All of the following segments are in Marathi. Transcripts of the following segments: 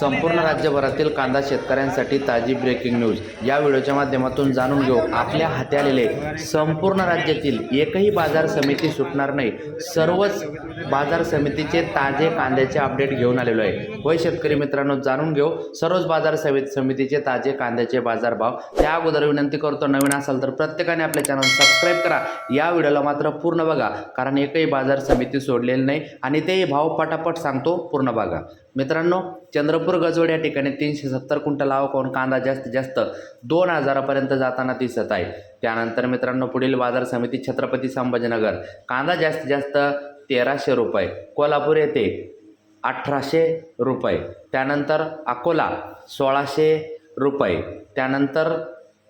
संपूर्ण राज्यभरातील कांदा शेतकऱ्यांसाठी ताजी ब्रेकिंग न्यूज या व्हिडिओच्या माध्यमातून जाणून घेऊ. आपल्या हाती आलेले संपूर्ण राज्यातील एकही बाजार समिती सुटणार नाही. सर्वच बाजार समितीचे ताजे कांद्याचे अपडेट घेऊन आलेलो आहे. होय शेतकरी मित्रांनो जाणून घेऊ. सर्वच बाजार समिती समितीचे ताजे कांद्याचे बाजारभाव. त्या अगोदर विनंती करतो नवीन असाल तर प्रत्येकाने आपले चॅनल सबस्क्राईब करा. या व्हिडिओला मात्र पूर्ण बघा कारण एकही बाजार समिती सोडलेली नाही. आणि तेही भाव पटापट सांगतो पूर्ण बघा. मित्रांनो चंद्रपूर गजवड या ठिकाणी तीनशे सत्तर क्विंटल आवक कांदा जास्तीत जास्त दोन हजारापर्यंत जाताना दिसत आहे. त्यानंतर मित्रांनो पुढील बाजार समिती छत्रपती संभाजीनगर. कांदा जास्तीत जास्त तेराशे रुपये कोल्हापूर येथे अठराशे रुपये त्यानंतर अकोला सोळाशे रुपये त्यानंतर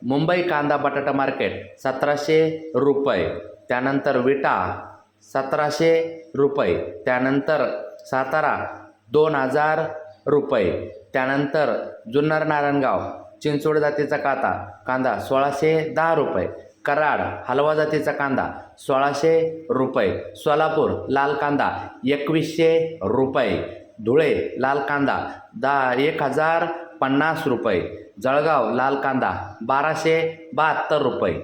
मुंबई कांदा बटाटा मार्केट सतराशे रुपये त्यानंतर विटा सतराशे रुपये त्यानंतर सातारा दोन हजार रुपये. त्यानंतर जुन्नर नारायणगाव चिंचवड जातीचा काता कांदा सोळाशे दहा रुपये. कराड हलवा जातीचा कांदा सोळाशे रुपये. सोलापूर लाल कांदा एकवीसशे रुपये. धुळे लाल कांदा दहा एक हजार पन्नास रुपये. जळगाव लाल कांदा बाराशे बहात्तर रुपये.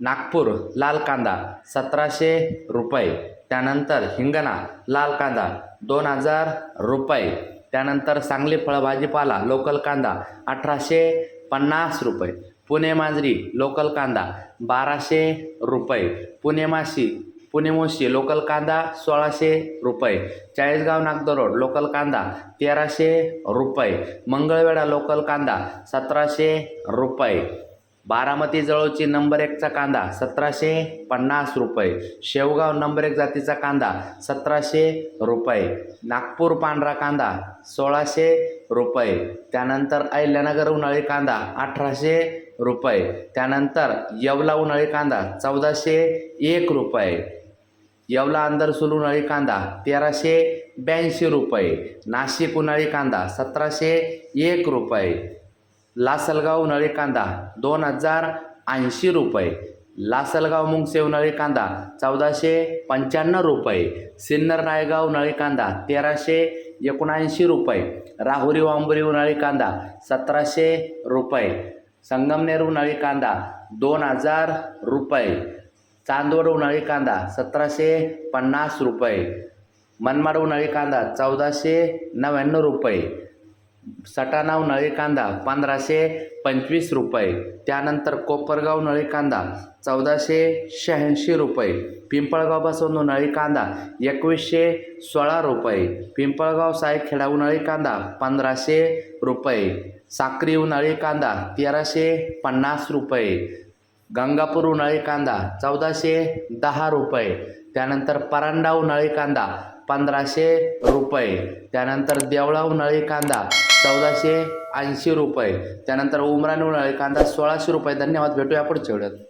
नागपूर लाल कांदा सतराशे रुपये. त्यानंतर हिंगणा लाल कांदा दोन हजार रुपये. त्यानंतर सांगली फळभाजीपाला लोकल कांदा अठराशे पन्नास रुपये. पुणे मांजरी लोकल कांदा बाराशे रुपये. पुणे माशी पुणे मोशी लोकल कांदा सोळाशे रुपये. चाळीसगाव नागदर रोड लोकल कांदा तेराशे रुपये. मंगळवेढा लोकल कांदा सतराशे रुपये. बारामती जवळची नंबर एकचा कांदा सतराशे पन्नास रुपये. शेवगाव नंबर एक जातीचा कांदा सतराशे रुपये. नागपूर पांढरा कांदा सोळाशे रुपये. त्यानंतर अहिल्यानगर उन्हाळी कांदा अठराशे रुपये. त्यानंतर येवला उन्हाळी कांदा चौदाशे एक रुपये. येवला अंदरसूल उन्हाळी कांदा तेराशे ब्याऐंशी रुपये. नाशिक उन्हाळी कांदा सतराशे एक रुपये. लासलगाव उन्हाळी कांदा दोन हजार ऐंशी रुपये. लासलगाव मुंगसे उन्हाळी कांदा चौदाशे पंच्याण्णव रुपये. सिन्नर नायगाव उन्हाळी कांदा तेराशे एकोणऐंशी रुपये. राहुरी वांबरी उन्हाळी कांदा सतराशे रुपये. संगमनेर उन्हाळी कांदा दोन हजार रुपये. चांदवड उन्हाळी कांदा सतराशे पन्नास रुपये. मनमाड उन्हाळी कांदा चौदाशे नव्याण्णव रुपये. सटाणाव नळी कांदा पंधराशे पंचवीस रुपये. त्यानंतर कोपरगाव नळी कांदा चौदाशे शहाऐंशी रुपये. पिंपळगाव बसवून उन्हाळी कांदा एकवीसशे सोळा रुपये. पिंपळगाव सायखेडा उन्हाळी कांदा पंधराशे रुपये. साक्री उन्हाळी कांदा तेराशे पन्नास रुपये. गंगापूर उन्हाळी कांदा चौदाशे दहा रुपये. त्यानंतर परांडा उन्हाळी कांदा पंधराशे रुपये. त्यानंतर देवळा उन्हाळी कांदा चौदाशे ऐंशी रुपये. त्यानंतर उमरान उन्हाळे कांदा सोळाशे रुपये. धन्यवाद. भेटूया पुढच्या वेळेत.